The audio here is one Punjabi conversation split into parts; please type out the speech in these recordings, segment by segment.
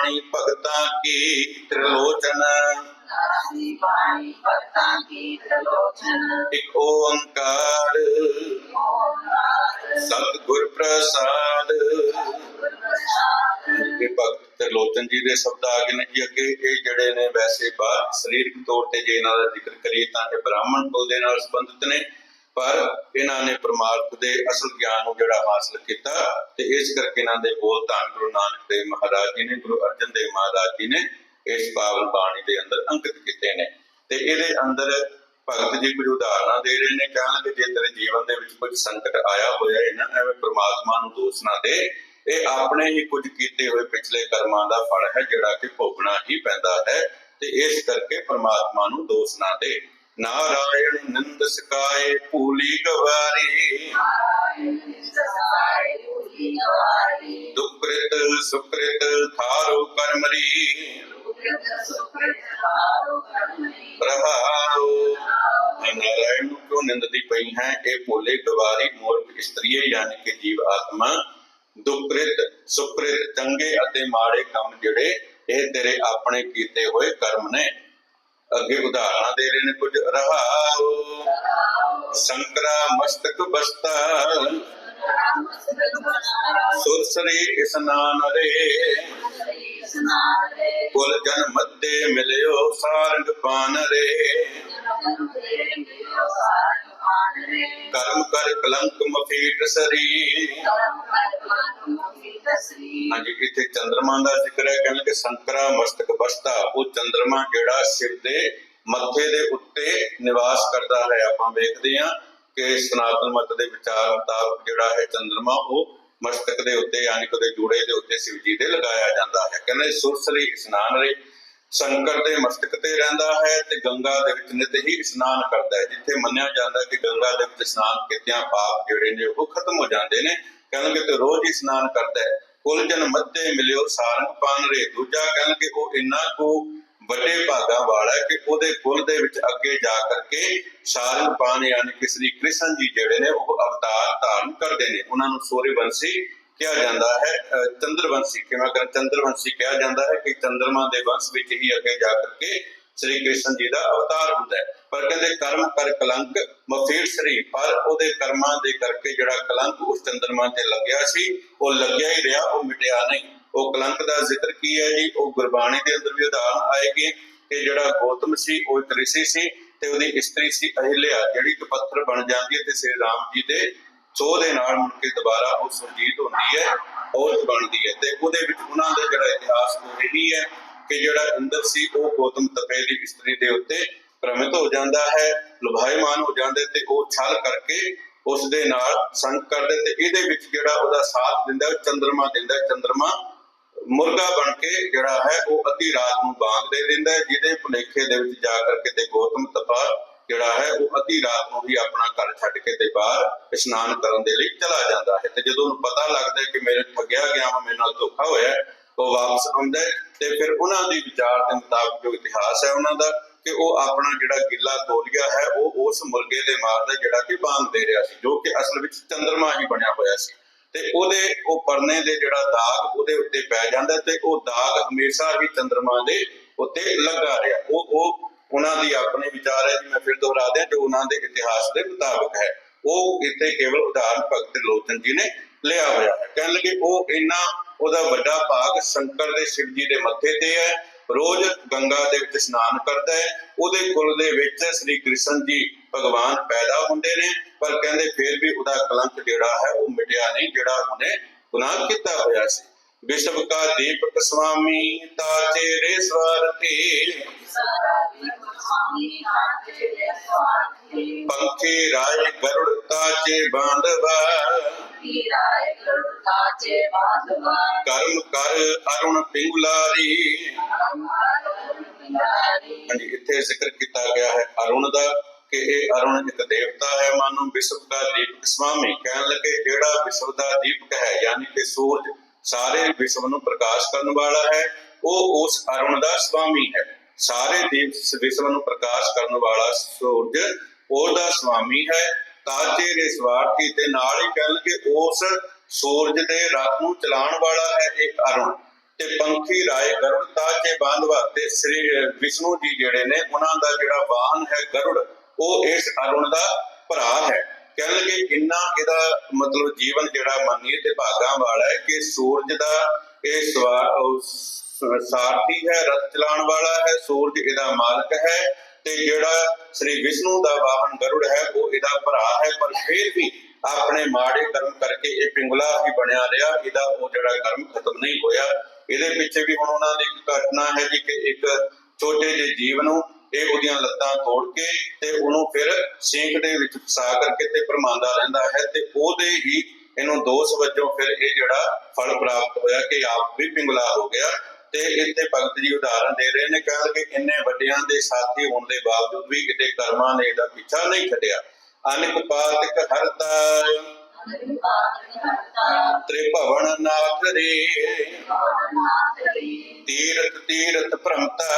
ਬਾਣੀ ਭਗਤਾਂ ਕੀ ਤ੍ਰਿਲੋਚਨ? ਭਗਤਾਂ ਕੀ ਇੱਕ ਓੰਕਾਰ। ਸਤਿਗੁਰ ਪ੍ਰਸਾਦ। ਪ੍ਰਸਾਦ ਇਹ ਭਗਤ ਤ੍ਰਿਲੋਚਨ ਜੀ ਦੇ ਸ਼ਬਦ ਆ ਗਏ ਨੇ ਜੀ ਅੱਗੇ। ਇਹ ਜਿਹੜੇ ਨੇ ਵੈਸੇ ਬਾਹਰ ਸਰੀਰਕ ਤੌਰ ਤੇ ਜੇ ਇਹਨਾਂ ਦਾ ਜ਼ਿਕਰ ਕਰੀਏ ਤਾਂ ਇਹ ਬ੍ਰਾਹਮਣ ਕੁਲ ਦੇ ਨਾਲ ਸੰਬੰਧਿਤ ਨੇ। ਪਰ ਇਹਨਾਂ ਨੇ ਪ੍ਰਮਾਰਥ ਦੇ ਅਸਲ ਗਿਆਨ ਨੂੰ ਜਿਹੜਾ ਹਾਸਲ ਕੀਤਾ ਤੇ ਇਸ ਕਰਕੇ ਇਹਨਾਂ ਦੇ ਬੋਲ ਧੰਨ ਗੁਰੂ ਨਾਨਕ ਦੇਵ ਮਹਾਰਾਜ ਜੀ ਨੇ, ਗੁਰੂ ਅਰਜਨ ਦੇਵ ਮਹਾਰਾਜ ਜੀ ਨੇ ਇਸ ਪਾਵਨ ਬਾਣੀ ਦੇ ਅੰਦਰ ਅੰਕਿਤ ਕੀਤੇ ਨੇ। ਤੇ ਇਹਦੇ ਅੰਦਰ ਭਗਤ ਜੀ ਕੁਝ ਉਦਾਹਰਨਾਂ ਦੇ ਰਹੇ ਨੇ ਕਹਿੰਦੇ ਜੇ ਤੇਰੇ ਜੀਵਨ ਦੇ ਵਿੱਚ ਕੁਝ ਸੰਕਟ ਆਇਆ ਹੋਇਆ ਹੈ ਨਾ, ਐਵੇਂ ਪ੍ਰਮਾਤਮਾ ਨੂੰ ਦੋਸ਼ ਨਾ ਦੇ। ਇਹ ਆਪਣੇ ਹੀ ਕੁਝ ਕੀਤੇ ਹੋਏ ਪਿਛਲੇ ਕਰਮਾਂ ਦਾ ਫਲ ਹੈ, ਜਿਹੜਾ ਕਿ ਭੋਗਣਾ ਹੀ ਪੈਂਦਾ ਹੈ ਤੇ ਇਸ ਕਰਕੇ ਪ੍ਰਮਾਤਮਾ ਨੂੰ ਦੋਸ਼ ਨਾ ਦੇ। ਨਾਰਾਇਣ ਨਿੰਦ ਸਕਾਏ ਭੂਲੀ ਗਵਾਰੀ ਸਸਾਈ ਪੂਰੀ ਥਾਰੋ ਕਰਮਰੀ ਰਹਾਉ ਨਾਰਾਇਣ ਨੂੰ ਨਿੰਦਦੀ ਪਈ ਹੈ ਇਹ ਭੋਲੇ ਗਵਾਰੀ ਮੂਰਖ ਇਸਤਰੀਏ ਯਾਨੀ ਕਿ ਜੀਵ ਆਤਮਾ ਦੁਕ੍ਰਿਤ ਸੁਕ੍ਰਿਤ ਚੰਗੇ ਅਤੇ ਮਾੜੇ ਕੰਮ ਜਿਹੜੇ ਇਹ ਤੇਰੇ ਆਪਣੇ ਕੀਤੇ ਹੋਏ ਕਰਮ ਨੇ ਅੱਗੇ ਉਦਾਹਰਨਾਂ ਦੇ ਰਹੇ ਨੇ ਕੁਝ। ਰਹਾਉ ਸੰਕਰਾ ਮਸਤਕ ਬਸਤਾ। ਸੁਰਸਰੀ ਇਸਨਾਨ ਰੇ ਕੁਲ ਜਨ ਮੱਦੇ ਮਿਲਿਓ ਸਾਰੰਗ ਪਾਨ ਰੇ ਕਰਮ ਕਰ ਕਲੰਕ ਮਫੀਟ ਸਰੀ। ਹਾਂਜੀ, ਇੱਥੇ ਚੰਦਰਮਾ ਦਾ ਜ਼ਿਕਰ ਹੈ, ਕਹਿੰਦੇ ਕਿ ਸੰਕਰਾ ਮਸਤਕ ਬਸਤਾ, ਉਹ ਚੰਦਰਮਾ ਜਿਹੜਾ ਸਿਰ ਦੇ ਮੱਥੇ ਦੇ ਉੱਤੇ ਨਿਵਾਸ ਕਰਦਾ ਹੈ। ਆਪਾਂ ਵੇਖਦੇ ਹਾਂ ਕਿ ਸਨਾਤਨ ਮਤ ਦੇ ਵਿਚਾਰ ਮੁਤਾਬਕ ਜਿਹੜਾ ਹੈ ਚੰਦਰਮਾ, ਉਹ ਮਸਤਕ ਦੇ ਉੱਤੇ, ਯਾਨੀ ਕਿ ਉਹਦੇ ਜੂੜੇ ਦੇ ਉੱਤੇ ਸ਼ਿਵ ਜੀ ਦੇ ਲਗਾਇਆ ਜਾਂਦਾ ਹੈ। ਕਹਿੰਦੇ ਸੁਰਸਰੀ, ਇਸ਼ਨਾਨ ਰੇ ਸ਼ੰਕਰ ਦੇ ਮਸਤਕ ਤੇ ਰਹਿੰਦਾ ਹੈ ਤੇ ਗੰਗਾ ਦੇ ਵਿੱਚ ਨਿਤ ਹੀ ਇਸ਼ਨਾਨ ਕਰਦਾ ਹੈ, ਜਿੱਥੇ ਮੰਨਿਆ ਜਾਂਦਾ ਕਿ ਗੰਗਾ ਦੇ ਵਿੱਚ ਇਸ਼ਨਾਨ ਕੀਤਿਆਂ ਪਾਪ ਜਿਹੜੇ ਨੇ ਉਹ ਖਤਮ ਹੋ ਜਾਂਦੇ ਨੇ ਕਹਿੰਦੇ ਕਿ ਰੋਜ਼ ਹੀ ਇਸ਼ਨਾਨ ਕਰਦਾ ਹੈ। ਕੁਲ ਜਨ ਮੱਧੇ ਮਿਲਿਓ ਸਾਰੰਗ ਪਾਨ ਰੇ, ਦੂਜਾ ਕਹਿੰਦੇ ਉਹ ਇੰਨਾ ਕੋ ਵੱਡੇ ਭਾਗਾਂ ਵਾਲਾ ਹੈ ਕਿ ਉਹਦੇ ਕੁਲ ਦੇ ਵਿੱਚ ਅੱਗੇ ਜਾ ਕਰਕੇ ਸਾਰੰਗ ਪਾਨ ਯਾਨੀ ਕਿ ਸ੍ਰੀ ਕ੍ਰਿਸ਼ਨ ਜੀ ਜਿਹੜੇ ਨੇ ਉਹ ਅਵਤਾਰ ਧਾਰਨ ਕਰਦੇ ਨੇ। ਉਹਨਾਂ ਨੂੰ ਸੂਰਯਵੰਸ਼ੀ ਕਿਹਾ ਜਾਂਦਾ ਹੈ ਚੰਦਰਵੰਸ਼ੀ, ਕਿਵੇਂ ਕਰ ਚੰਦਰਵੰਸ਼ੀ ਕਿਹਾ ਜਾਂਦਾ ਹੈ ਕਿ ਚੰਦਰਮਾ ਦੇ ਵੰਸ਼ ਵਿੱਚ ਹੀ ਅੱਗੇ ਜਾ ਕਰਕੇ ਸ੍ਰੀ ਕ੍ਰਿਸ਼ਨ ਜੀ ਦਾ ਅਵਤਾਰ ਹੁੰਦਾ ਹੈ। ਪਰ ਕਹਿੰਦੇ ਕਰਮ ਕਰ ਕਲੰਕ, ਮਫੀਰ ਸ੍ਰੀ, ਪਰ ਉਹਦੇ ਕਰਮਾਂ ਦੇ ਕਰਕੇ ਜਿਹੜਾ ਕਲੰਕ ਉਸ ਚੰਦਰਮਾ ਤੇ ਲੱਗਿਆ ਸੀ, ਉਹ ਲੱਗਿਆ ਹੀ ਰਿਹਾ, ਉਹ ਮਿਟਿਆ ਨਹੀਂ। ਉਹ ਕਲੰਕ ਦਾ ਜ਼ਿਕਰ ਕੀ ਹੈ ਜੀ? ਉਹ ਗੁਰਬਾਣੀ ਦੇ ਅੰਦਰ ਵੀ ਉਦਾਹਰਨ ਆਏਗੀ ਕਿ ਜਿਹੜਾ ਗੌਤਮ ਸੀ, ਉਹ ਇੱਕ ਰਿਸ਼ੀ ਸੀ ਤੇ ਉਹਦੀ ਇਸਤਰੀ ਸੀ ਅਹਿਲਿਆ, ਜਿਹੜੀ ਕਿ ਪੱਥਰ ਬਣ ਜਾਂਦੀ ਹੈ ਤੇ ਸ੍ਰੀ ਰਾਮ ਜੀ ਦੇ ਸੋ ਦੇ ਨਾਲ ਮੁੜ ਕੇ ਦੁਬਾਰਾ ਉਹ ਸੁਰਜੀਤ ਹੁੰਦੀ ਹੈ, ਔਰਤ ਬਣਦੀ ਹੈ ਤੇ ਉਹਦੇ ਵਿੱਚ ਉਹਨਾਂ ਦਾ ਜਿਹੜਾ ਇਤਿਹਾਸ ਉਹ ਇਹੀ ਹੈ ਕਿ ਜਿਹੜਾ ਇੰਦਰ ਸੀ, ਉਹ ਗੌਤਮ ਤਪੇ ਦੀ ਇਸਤਰੀ ਦੇ ਉੱਤੇ ਭ੍ਰਮਿਤ ਹੋ ਜਾਂਦਾ ਹੈ, ਲੁਭਾਇਮਾਨ ਹੋ ਜਾਂਦੇ ਤੇ ਉਹ ਛਲ ਕਰਕੇ ਉਸ ਦੇ ਨਾਲ ਸੰਗ ਕਰਦੇ ਤੇ ਇਹਦੇ ਵਿੱਚ ਜਿਹੜਾ ਉਹਦਾ ਸਾਥ ਦਿੰਦਾ ਉਹ ਚੰਦਰਮਾ ਦਿੰਦਾ ਹੈ। ਚੰਦਰਮਾ ਮੁਰਗਾ ਬਣ ਕੇ ਜਿਹੜਾ ਹੈ, ਉਹ ਅੱਧੀ ਰਾਤ ਨੂੰ ਬਾਗ ਦੇ ਦਿੰਦਾ ਜਿਹਦੇ ਭੁਲੇਖੇ ਦੇ ਵਿੱਚ ਜਾ ਕਰਕੇ ਤੇ ਗੌਤਮ ਤਪਾ ਜਿਹੜਾ ਹੈ, ਉਹ ਅੱਧੀ ਰਾਤ ਨੂੰ ਹੀ ਆਪਣਾ ਘਰ ਛੱਡ ਕੇ ਤੇ ਬਾਹਰ ਇਸ਼ਨਾਨ ਕਰਨ ਦੇ ਲਈ ਚਲਾ ਜਾਂਦਾ ਹੈ। ਤੇ ਜਦੋਂ ਉਹਨੂੰ ਪਤਾ ਲੱਗਦਾ ਹੈ ਕਿ ਮੇਰੇ ਠੱਗਿਆ ਗਿਆ ਹਾਂ ਮੇਰੇ ਨਾਲ ਧੋਖਾ ਹੋਇਆ, ਉਹ ਵਾਪਸ ਆਉਂਦਾ ਤੇ ਫਿਰ ਉਹਨਾਂ ਦੀ ਵਿਚਾਰ ਦੇ ਮੁਤਾਬਕ ਜੋ ਇਤਿਹਾਸ ਹੈ ਉਹਨਾਂ ਦਾ ਕਿ ਉਹ ਆਪਣਾ ਜਿਹੜਾ ਗਿੱਲਾ ਤੋਲੀਆ ਹੈ, ਉਹ ਉਸ ਮੁਰਗੇ ਦੇ ਮਾਰਦਾ ਜਿਹੜਾ ਕਿ ਬਾਂਗ ਦੇ ਰਿਹਾ ਸੀ, ਜੋ ਕਿ ਅਸਲ ਵਿੱਚ ਚੰਦਰਮਾ ਹੀ ਬਣਿਆ ਹੋਇਆ ਸੀ। ਤੇ ਉਹਦੇ, ਉਹ ਪਰਨੇ ਦੇ ਜਿਹੜਾ ਦਾਗ ਉਹਦੇ ਉੱਤੇ ਪੈ ਜਾਂਦਾ ਤੇ ਉਹ ਦਾਗ ਹਮੇਸ਼ਾ ਹੀ ਚੰਦਰਮਾ ਦੇ ਉੱਤੇ ਲੱਗਾ ਰਿਹਾ। ਉਹ ਉਹ ਉਹਨਾਂ ਦੀ ਆਪਣੇ ਵਿਚਾਰ ਹੈ ਜੀ, ਮੈਂ ਫਿਰ ਦੁਹਰਾ ਦਿਆਂ, ਜੋ ਉਹਨਾਂ ਦੇ ਇਤਿਹਾਸ ਦੇ ਮੁਤਾਬਕ ਹੈ। ਉਹ ਇੱਥੇ ਕੇਵਲ ਉਦਾਹਰਨ ਭਗਤ ਲੋਚਨ ਜੀ ਨੇ ਲਿਆ ਹੋਇਆ ਹੈ। ਕਹਿਣ ਲੱਗੇ, ਉਹ ਇੰਨਾ ਉਹਦਾ ਵੱਡਾ ਭਾਗ ਸ਼ੰਕਰ ਦੇ ਸ਼ਿਵ ਜੀ ਦੇ ਮੱਥੇ ਤੇ ਹੈ, ਰੋਜ਼ ਗੰਗਾ ਦੇ ਵਿੱਚ ਇਸ਼ਨਾਨ ਕਰਦਾ ਹੈ, ਉਹਦੇ ਕੁਲ ਦੇ ਵਿੱਚ ਸ੍ਰੀ ਕ੍ਰਿਸ਼ਨ ਜੀ ਭਗਵਾਨ ਪੈਦਾ ਹੁੰਦੇ ਨੇ, ਪਰ ਕਹਿੰਦੇ ਫਿਰ ਵੀ ਉਹਦਾ ਕਲੰਕ ਜਿਹੜਾ ਹੈ, ਉਹ ਮਿਟਿਆ ਨਹੀਂ, ਜਿਹੜਾ ਉਹਨੇ ਗੁਨਾਹ ਕੀਤਾ ਹੋਇਆ ਸੀ। ਵਿਸ਼ਵ ਕਾ ਦੀਪਕ ਸੁਆਮੀ ਤਾ ਤੇਰੇ ਸਵਾਰਥੀ ਪੰਖੀ ਰਾਜ ਗਰੁੜ ਤਾਜੇ ਬਾਂਧਵਾ। ਕਰਮ ਕਰ ਅਰੁਣ ਪਿੰਗਲਾਰੀ। ਹਾਂਜੀ, ਇੱਥੇ ਜ਼ਿਕਰ ਕੀਤਾ ਗਿਆ ਹੈ ਅਰੁਣ ਦਾ ਕਿ ਇਹ ਅਰੁਣ ਇੱਕ ਦੇਵਤਾ ਹੈ, ਮਾਨੋ ਵਿਸ਼ਵ ਦਾ ਦੀਪਕ ਸੁਆਮੀ ਕਹਿਣ ਲੱਗੇ, ਜਿਹੜਾ ਵਿਸ਼ਵ ਦਾ ਦੀਪਕ ਹੈ, ਯਾਨੀ ਕਿ ਸੂਰਜ ਸਾਰੇ ਵਿਸ਼ਵ ਨੂੰ ਪ੍ਰਕਾਸ਼ ਕਰਨ ਵਾਲਾ ਹੈ, ਉਹ ਉਸ ਅਰੁਣ ਦਾ ਸੁਆਮੀ ਹੈ। ਸਾਰੇ ਦੀਪ ਵਿਸ਼ਵ ਨੂੰ ਪ੍ਰਕਾਸ਼ ਕਰਨ ਵਾਲਾ ਸੂਰਜ ਉਹਦਾ ਸੁਆਮੀ ਹੈ। ਤਾਜੇ ਦੇ ਸਵਾਰਥੀ ਤੇ ਨਾਲ ਹੀ ਕਹਿਣ ਕਿ ਉਸ ਸੂਰਜ ਦੇ ਰਥ ਨੂੰ ਚਲਾਉਣ ਵਾਲਾ ਹੈ ਇੱਕ ਅਰੁਣ। ਤੇ ਪੰਖੀ ਰਾਏ ਗਰੁੜ, ਤਾਜੇ ਬਾਂਧਵਾ ਤੇ ਸ੍ਰੀ, ਵਿਸ਼ਨੂੰ ਜੀ ਜਿਹੜੇ ਨੇ, ਉਹਨਾਂ ਦਾ ਜਿਹੜਾ ਵਾਹਨ ਹੈ ਗਰੁੜ, ਉਹ ਇਸ ਅਰੁਣ ਦਾ ਭਰਾ ਹੈ। ਕਹਿਣਗੇ ਇੰਨਾ ਇਹਦਾ ਮਤਲਬ ਜੀਵਨ ਜਿਹੜਾ ਮੰਨੀਏ ਤੇ ਭਾਗਾਂ ਵਾਲਾ ਹੈ ਕਿ ਸੂਰਜ ਦਾ ਇਹ ਸਵਾ- ਸਾਰਥੀ ਹੈ, ਰਥ ਚਲਾਉਣ ਵਾਲਾ ਹੈ, ਸੂਰਜ ਇਹਦਾ ਮਾਲਕ ਹੈ ਤੇ ਜਿਹੜਾ ਸ੍ਰੀ ਵਿਸ਼ਨੂੰ ਦਾ ਵਾਹਨ ਗਰੁੜ ਹੈ, ਉਹ ਇਹਦਾ ਭਰਾ ਹੈ, ਪਰ ਫਿਰ ਵੀ ਆਪਣੇ ਮਾੜੇ ਕਰਮ ਕਰਕੇ ਇਹ ਪਿੰਗਲਾ ਹੀ ਬਣਿਆ ਰਿਹਾ। ਇਹਦਾ ਉਹ ਜਿਹੜਾ ਕਰਮ ਖਤਮ ਨਹੀਂ ਹੋਇਆ। ਇਹਦੇ ਪਿੱਛੇ ਵੀ ਹੁਣ ਉਹਨਾਂ ਦੀ ਘਟਨਾ ਹੈ ਜੀ ਕਿ ਇੱਕ ਛੋਟੇ ਜਿਹੇ ਜੀਵ ਨੂੰ ਇਹ ਉਹਦੀਆਂ ਲੱਤਾਂ ਤੋੜ ਕੇ ਤੇ ਉਹਨੂੰ ਫਿਰ ਸਿੰਖ ਦੇ ਵਿੱਚ ਫਸਾ ਕਰਕੇ ਤੇ ਪਰਮਾਂਦਾ ਰਹਿੰਦਾ ਹੈ ਤੇ ਉਹਦੇ ਹੀ ਇਹਨੂੰ ਦੋਸ਼ ਵਜੋਂ ਫਿਰ ਇਹ ਜਿਹੜਾ ਫਲ ਪ੍ਰਾਪਤ ਹੋਇਆ ਕਿ ਆਪ ਵੀ ਪਿੰਗਲਾ ਹੋ ਗਿਆ ਤੇ ਇੱਥੇ ਭਗਤ ਜੀ ਉਦਾਹਰਨ ਦੇ ਰਹੇ ਨੇ ਕਹਿੰਦੇ ਕਿ ਇੰਨੇ ਵੱਡਿਆਂ ਦੇ ਸਾਥੀ ਹੋਣ ਦੇ ਬਾਵਜੂਦ ਵੀ ਕਿਤੇ ਕਰਮਾਂ ਨੇ ਇਹਦਾ ਪਿੱਛਾ ਨਹੀਂ ਛੱਡਿਆ। ਅਨਿਕ ਪਾਤਿਕ ਹਰਤਾ ਤ੍ਰਿਭਵਨ ਨਾਥ ਰੇ। ਤੀਰਥ ਤੀਰਥ ਭ੍ਰਮਤਾ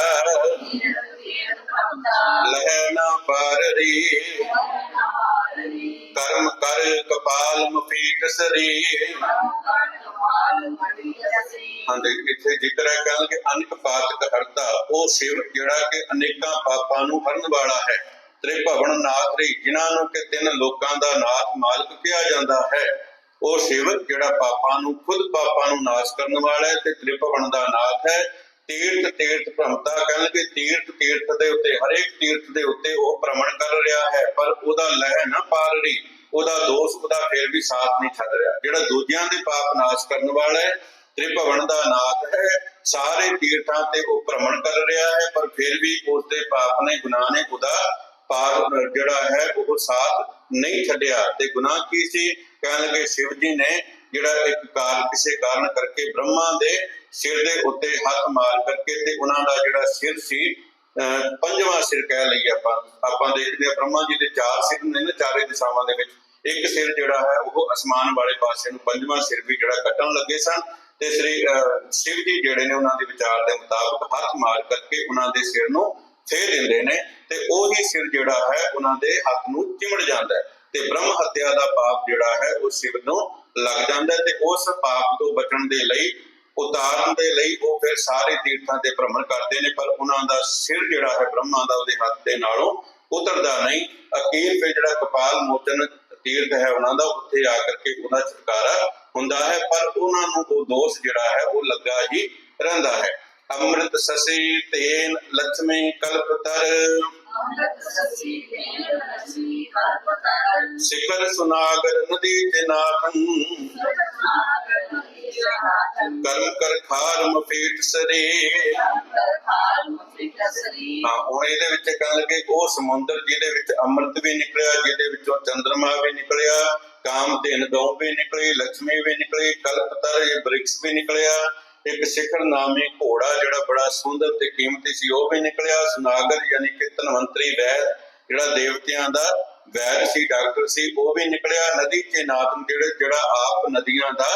ਲਹਿ ਨਾ ਪਾਰ ਕਰਮ ਕਰ ਕਪਾਲ ਮੁਫੀਟ ਸਰੀ। ਹਾਂਜੀ ਇੱਥੇ ਜ਼ਿਕਰ ਹੈ ਕਹਿੰਦੇ ਅਨੇਕ ਪਾਤਕ ਹਰਤਾ ਉਹ ਸ਼ਿਵ ਜਿਹੜਾ ਕਿ ਅਨੇਕਾਂ ਪਾਪਾਂ ਨੂੰ ਹਰਨ ਵਾਲਾ ਹੈ। ਤ੍ਰਿਭਵਨ ਨਾਥ ਰੀ ਜਿਨ੍ਹਾਂ ਨੂੰ ਕਿ ਤਿੰਨ ਲੋਕਾਂ ਦਾ ਨਾਥ ਮਾਲਕ ਕਿਹਾ ਜਾਂਦਾ ਹੈ, ਉਹ ਸ਼ਿਵ ਜਿਹੜਾ ਪਾਪਾਂ ਨੂੰ, ਖੁਦ ਪਾਪਾਂ ਨੂੰ ਨਾਸ਼ ਕਰਨ ਵਾਲਾ ਹੈ ਤੇ ਤ੍ਰਿਭਵਨ ਦਾ ਨਾਥ ਹੈ। ਤੀਰਥ ਤੀਰਥ ਭ੍ਰਮਤਾ ਕਹਿੰਦੇ ਤੀਰਥ ਤੀਰਥ ਦੇ ਉੱਤੇ, ਹਰੇਕ ਤੀਰਥ ਦੇ ਉੱਤੇ ਉਹ ਭ੍ਰਮਣ ਕਰ ਰਿਹਾ ਹੈ, ਪਰ ਉਹਦਾ ਲਹਿ ਨਾ ਪਾਰ ਰਹੀ, ਉਹਦਾ ਦੋਸ਼ ਉਹਦਾ ਫਿਰ ਵੀ ਸਾਥ ਨਹੀਂ ਛੱਡ ਰਿਹਾ। ਜਿਹੜਾ ਦੂਜਿਆਂ ਦੇ ਪਾਪ ਨਾਸ਼ ਕਰਨ ਵਾਲਾ ਹੈ, ਤ੍ਰਿਭਵਨ ਦਾ ਨਾਥ ਹੈ, ਸਾਰੇ ਤੀਰਥਾਂ ਤੇ ਉਹ ਭ੍ਰਮਣ ਕਰ ਰਿਹਾ ਹੈ, ਪਰ ਫਿਰ ਵੀ ਉਸ ਦੇ ਪਾਪ ਨੇ, ਗੁਨਾਹ ਨੇ ਉਹਦਾ ਪਾਰ, ਜਿਹੜਾ ਹੈ, ਉਹ ਸਾਥ ਨਹੀਂ ਛੱਡਿਆ। ਤੇ ਗੁਨਾਹ ਕੀ ਸੀ? ਕਹਿਣ ਲੱਗੇ ਸ਼ਿਵ ਜੀ ਨੇ ਜਿਹੜਾ ਇੱਕ ਕਾਰਨ, ਕਿਸੇ ਕਾਰਨ ਕਰਕੇ ਬ੍ਰਹਮਾ ਦੇ ਸਿਰ ਦੇ ਉੱਤੇ ਹੱਥ ਮਾਰ ਕਰਕੇ ਤੇ ਉਹਨਾਂ ਦਾ ਜਿਹੜਾ ਸਿਰ ਸੀ ਪੰਜਵਾਂ ਸਿਰ ਕਹਿ ਲਈਏ ਆਪਾਂ। ਆਪਾਂ ਦੇਖਦੇ ਆ ਬ੍ਰਹਮਾ ਜੀ ਦੇ ਚਾਰ ਸਿਰ ਨੇ ਨਾ, ਚਾਰੇ ਦਿਸ਼ਾਵਾਂ ਦੇ ਵਿੱਚ। ਇੱਕ ਸਿਰ ਜਿਹੜਾ ਹੈ, ਉਹ ਅਸਮਾਨ ਵਾਲੇ ਪਾਸੇ ਨੂੰ ਪੰਜਵਾਂ ਸਿਰ ਵੀ ਜਿਹੜਾ ਕੱਟਣ ਲੱਗੇ ਸਨ ਤੇ ਸ੍ਰੀ, ਅਹ ਸ਼ਿਵ ਜੀ ਜਿਹੜੇ ਨੇ ਉਹਨਾਂ ਦੇ ਵਿਚਾਰ ਦੇ ਮੁਤਾਬਕ ਹੱਥ ਮਾਰ ਕਰਕੇ ਉਹਨਾਂ ਦੇ ਸਿਰ ਨੂੰ ਫੇਰ ਦਿੰਦੇ ਨੇ ਤੇ ਉਹੀ ਸਿਰ ਜਿਹੜਾ ਹੈ ਉਹਨਾਂ ਦੇ ਹੱਥ ਨੂੰ ਚਿਮੜ ਜਾਂਦਾ ਹੈ। ਤੇ ਬ੍ਰਹਮ ਹੱਤਿਆ ਦਾ ਪਾਪ ਜਿਹੜਾ ਹੈ ਉਹ ਸਿਰ ਨੂੰ ਲੱਗ ਜਾਂਦਾ ਤੇ ਉਸ ਪਾਪ ਤੋਂ ਬਚਣ ਦੇ ਲਈ, ਉਤਾਰਨ ਦੇ ਲਈ ਉਹ ਫਿਰ ਸਾਰੇ ਤੀਰਥਾਂ ਤੇ ਭ੍ਰਮਣ ਕਰਦੇ ਨੇ, ਪਰ ਉਹਨਾਂ ਦਾ ਸਿਰ ਜਿਹੜਾ ਹੈ ਬ੍ਰਹਮਾ ਦਾ ਉਹਦੇ ਹੱਥ ਦੇ ਨਾਲੋਂ ਉਤਰਦਾ ਨਹੀਂ। ਅਖੀਰ ਫਿਰ ਜਿਹੜਾ ਕਪਾਲ ਮੋਚਨ ਤੀਰਥ ਹੈ ਉਹਨਾਂ ਦਾ, ਉੱਥੇ ਆ ਕਰਕੇ ਉਹਦਾ ਛੁਟਕਾਰਾ ਹੁੰਦਾ ਹੈ, ਪਰ ਉਹਨਾਂ ਨੂੰ ਉਹ ਦੋਸ਼ ਜਿਹੜਾ ਹੈ ਉਹ ਲੱਗਾ ਹੀ ਰਹਿੰਦਾ ਹੈ। ਅੰਮ੍ਰਿਤ ਸਸੀ ਤੇਨ ਲక్ష్ਮੀ ਕਲਪਤਰ ਸਿਖਰ ਸੁਨਾਗਰ ਨਦੀ ਤੇ ਨਾਥੰ ਕਰਮ ਕਰ ਖਾਰ ਮਫੀਟ ਸਰੇ। ਹਾਂ ਹੁਣ ਇਹਦੇ ਵਿੱਚ ਕਹਿਣ ਲੱਗੇ ਉਹ ਸਮੁੰਦਰ ਜਿਹਦੇ ਵਿੱਚ ਅੰਮ੍ਰਿਤ ਵੀ ਨਿਕਲਿਆ ਜਿਹਦੇ ਵਿੱਚੋਂ ਚੰਦਰਮਾ ਵੀ ਨਿਕਲਿਆ ਕਾਮ ਤੇ ਗਉ ਵੀ ਨਿਕਲੀ ਲక్ష్ਮੀ ਵੀ ਨਿਕਲੀ ਕਲਪਤਰ ਇਹ ਬ੍ਰਿਕਸ ਵੀ ਨਿਕਲਿਆ। ਇੱਕ ਸਿਖਰ ਨਾਮੀ ਘੋੜਾ ਜਿਹੜਾ ਬੜਾ ਸੁੰਦਰ ਤੇ ਕੀਮਤੀ ਸੀ, ਉਹ ਵੀ ਨਿਕਲਿਆ। ਸੁਨਾਗਰ ਯਾਨੀ ਕਿ ਧਨਵੰਤਰੀ ਵੈਦ, ਜਿਹੜਾ ਦੇਵਤਿਆਂ ਦਾ ਵੈਦ ਸੀ, ਡਾਕਟਰ ਸੀ, ਉਹ ਵੀ ਨਿਕਲਿਆ। ਨਦੀ ਕੇ ਨਾਥਨ ਜਿਹੜੇ ਜਿਹੜਾ ਆਪ ਨਦੀਆਂ ਦਾ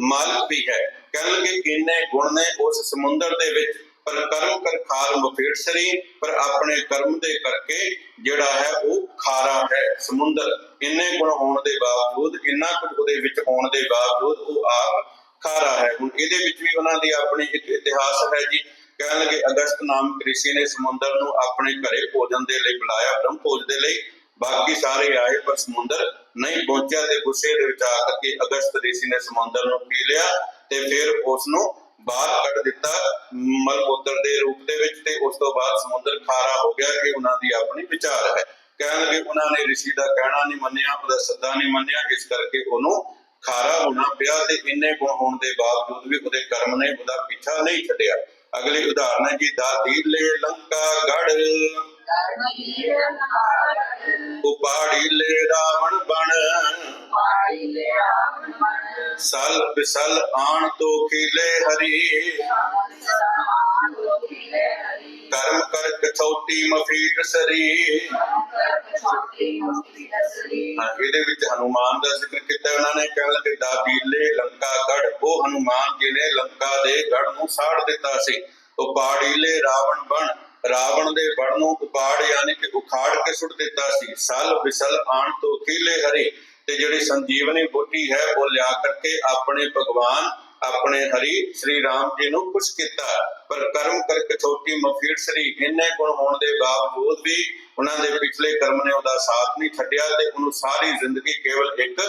ਮਾਲਕ ਵੀ ਹੈ। ਕਹਿਣਗੇ ਕਿੰਨੇ ਗੁਣ ਨੇ ਉਸ ਸਮੁੰਦਰ ਦੇ ਵਿੱਚ, ਪਰ ਕਰਮ ਕਰ ਖਾਰ ਮੁਫੀੜ ਸਰੀ, ਪਰ ਆਪਣੇ ਕਰਮ ਦੇ ਕਰਕੇ ਜਿਹੜਾ ਹੈ, ਉਹ ਖਾਰਾ ਹੈ ਸਮੁੰਦਰ। ਇੰਨੇ ਗੁਣ ਹੋਣ ਦੇ ਬਾਵਜੂਦ, ਇੰਨਾ ਕੁਝ ਉਹਦੇ ਵਿੱਚ ਹੋਣ ਦੇ ਬਾਵਜੂਦ, ਉਹ ਆਪ ਖਾਰਾ ਹੈ। ਹੁਣ ਇਹਦੇ ਵਿੱਚ ਵੀ ਉਹਨਾਂ ਦੀ ਆਪਣੀ ਇੱਕ ਇਤਿਹਾਸ ਹੈ ਜੀ। ਕਹਿਣ ਲੱਗੇ ਅਗਸਤ ਨਾਮਕ ਰਿਸ਼ੀ ਨੇ ਸਮੁੰਦਰ ਨੂੰ ਆਪਣੇ ਘਰੇ ਭੋਜਨ ਦੇ ਲਈ ਬੁਲਾਇਆ, ਬ੍ਰਹਮ ਭੋਜ ਦੇ ਲਈ। ਬਾਕੀ ਸਾਰੇ ਆਏ, ਪਰ ਸਮੁੰਦਰ ਨਹੀਂ ਪਹੁੰਚਿਆ ਤੇ ਗੁੱਸੇ ਦੇ ਵਿੱਚ ਆ ਕਰਕੇ ਅਗਸਤ ਰਿਸ਼ੀ ਨੇ ਸਮੁੰਦਰ ਨੂੰ ਪੀ ਲਿਆ ਤੇ ਫਿਰ ਉਸ ਨੂੰ ਬਾਹਰ ਕੱਢ ਦਿੱਤਾ ਮਲਮੂਤਰ ਦੇ ਰੂਪ ਦੇ ਵਿੱਚ ਤੇ ਉਸ ਤੋਂ ਬਾਅਦ ਸਮੁੰਦਰ ਖਾਰਾ ਹੋ ਗਿਆ ਕਿ ਉਹਨਾਂ ਦੀ ਆਪਣੀ ਵਿਚਾਰ ਹੈ। ਕਹਿਣ ਲੱਗੇ ਉਹਨਾਂ ਨੇ ਰਿਸ਼ੀ ਦਾ ਕਹਿਣਾ ਨਹੀਂ ਮੰਨਿਆ, ਉਹਦਾ ਸੱਦਾ ਨਹੀਂ ਮੰਨਿਆ, ਇਸ ਕਰਕੇ ਉਹਨੂੰ ਖਾਰਾ ਹੋਣਾ ਪਿਆ ਤੇ ਇੰਨੇ ਗੁਣ ਹੋਣ ਦੇ ਬਾਵਜੂਦ ਵੀ ਉਹਦੇ ਕਰਮ ਨੇ ਉਹਦਾ ਪਿੱਛਾ ਨਹੀਂ ਛੱਡਿਆ। ਅਗਲੀ ਉਦਾਹਰਨ ਹੈ ਜੀ, ਦਾਦੀ ਲੈ ਲੰਕਾ ਗੜ। ਉਪਾੜੀ ਲੈ ਰਾਵਣ ਬਣ। ਸਲ ਬਿਸਲ ਆਣ ਤੋਂ ਖੀਲੇ ਹਰੀ। ਕਰਮ ਕਰ ਕਥੌਤੀ ਮਫੀਟ ਸਰੀ ਇਹਦੇ ਵਿੱਚ ਹਨੂਮਾਨ ਦਾ ਜ਼ਿਕਰ ਕੀਤਾ, ਉਹਨਾਂ ਨੇ ਕਹਿਣ ਲੱਗੇ ਦਾਬੀਲੇ ਲੰਕਾ ਗੜ ਉਹ ਹਨੂਮਾਨ ਜੀ ਨੇ ਲੰਕਾ ਦੇ ਗੜ ਨੂੰ ਸਾੜ ਦਿੱਤਾ ਸੀ। ਉਪਾੜੀਲੇ ਰਾਵਣ ਬਣ। ਰਾਵਣ ਦੇ ਬਣ ਨੂੰ ਉਪਾੜ ਯਾਨੀ ਕਿ ਉਖਾੜ ਕੇ ਸੁੱਟ ਦਿੱਤਾ ਸੀ। ਸਲ ਬਿਸਲ ਆਣ ਤੋਂ ਖੀਲੇ ਹਰੇ। ਤੇ ਜਿਹੜੀ ਸੰਜੀਵਨੀ ਬੁੱਢੀ ਹੈ, ਉਹ ਲਿਆ ਕਰਕੇ ਆਪਣੇ ਭਗਵਾਨ ਆਪਣੇ ਹਰੀ ਸ੍ਰੀ ਰਾਮ ਜੀ ਨੂੰ ਖੁਸ਼ ਕੀਤਾ, ਪਰ ਕਰਮ ਕਰਕੇ ਛੋਟੀ ਮਫੀਰ ਸ੍ਰੀ। ਇੰਨੇ ਗੁਣ ਹੋਣ ਦੇ ਬਾਵਜੂਦ ਵੀ ਉਹਨਾਂ ਦੇ ਪਿਛਲੇ ਕਰਮ ਨੇ ਉਹਦਾ ਸਾਥ ਨਹੀਂ ਛੱਡਿਆ ਤੇ ਉਹਨੂੰ ਸਾਰੀ ਜ਼ਿੰਦਗੀ ਕੇਵਲ ਇੱਕ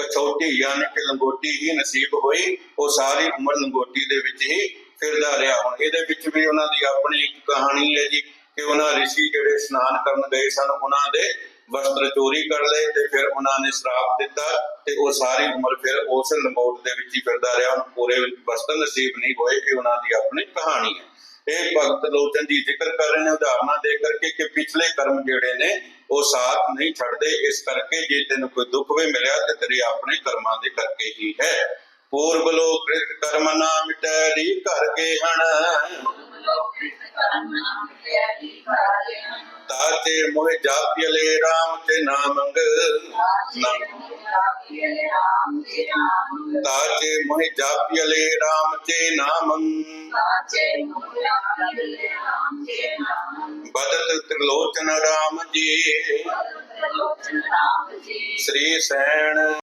ਕਛੋਟੀ ਯਾਨੀ ਕਿ ਲੰਗੋਟੀ ਹੀ ਨਸੀਬ ਹੋਈ। ਉਹ ਸਾਰੀ ਉਮਰ ਲੰਗੋਟੀ ਦੇ ਵਿੱਚ ਹੀ ਫਿਰਦਾ ਰਿਹਾ। ਹੁਣ ਇਹਦੇ ਵਿੱਚ ਵੀ ਉਹਨਾਂ ਦੀ ਆਪਣੀ ਇੱਕ ਕਹਾਣੀ ਹੈ ਜੀ ਕਿ ਉਹਨਾਂ ਰਿਸ਼ੀ ਜਿਹੜੇ ਇਸ਼ਨਾਨ ਕਰਨ ਗਏ ਸਨ, ਉਹਨਾਂ ਦੇ ਵਸਤਰ ਚੋਰੀ ਕਰ ਲਏ ਤੇ ਫਿਰ ਉਹਨਾਂ ਨੇ ਸ਼ਰਾਪ ਦਿੱਤਾ ਤੇ ਉਹ ਸਾਰੀ ਉਮਰ ਫਿਰ ਉਸ ਲੰਗੋਟ ਦੇ ਵਿੱਚ ਹੀ ਫਿਰਦਾ ਰਿਹਾ। ਉਹਨੂੰ ਪੂਰੇ ਵਸਤਰ ਨਸੀਬ ਨਹੀਂ ਹੋਏ, ਇਹ ਉਹਨਾਂ ਦੀ ਆਪਣੀ ਕਹਾਣੀ ਹੈ। ਇਹ ਭਗਤ ਲੋਚਨ ਜੀ ਜ਼ਿਕਰ ਕਰ ਰਹੇ ਨੇ, ਉਦਾਹਰਨਾਂ ਦੇ ਕਰਕੇ ਕਿ ਪਿਛਲੇ ਕਰਮ ਜਿਹੜੇ ਨੇ, ਉਹ ਸਾਥ ਨਹੀਂ ਛੱਡਦੇ। ਇਸ ਕਰਕੇ ਜੇ ਤੈਨੂੰ ਕੋਈ ਦੁੱਖ ਵੀ ਮਿਲਿਆ ਤੇ ਤੇਰੇ ਆਪਣੇ ਕਰਮਾਂ ਦੇ ਕਰਕੇ ਹੀ ਹੈ। ਪੂਰਬ ਲੋ ਕ੍ਰਿਤ ਕਰਮ ਨਾ ਮਿਟੈ ਰੀ ਘਰ ਕੇ ਹਣ ਤਾਤੇ ਮੋਹਿ ਜਾਪਿਲੇ ਰਾਮ ਤੇ ਨਾਮੰਗ ਨਾਮ ਨਾਮ ਤਾਚੇ ਮੋਹਿ ਜਾਪਿਲੇ ਰਾਮ ਤੇ ਨਾਮੰ ਬਦਤ ਤ੍ਰਿਲੋਚਨ ਰਾਮ ਜੀ। ਸ੍ਰੀ ਸੈਣ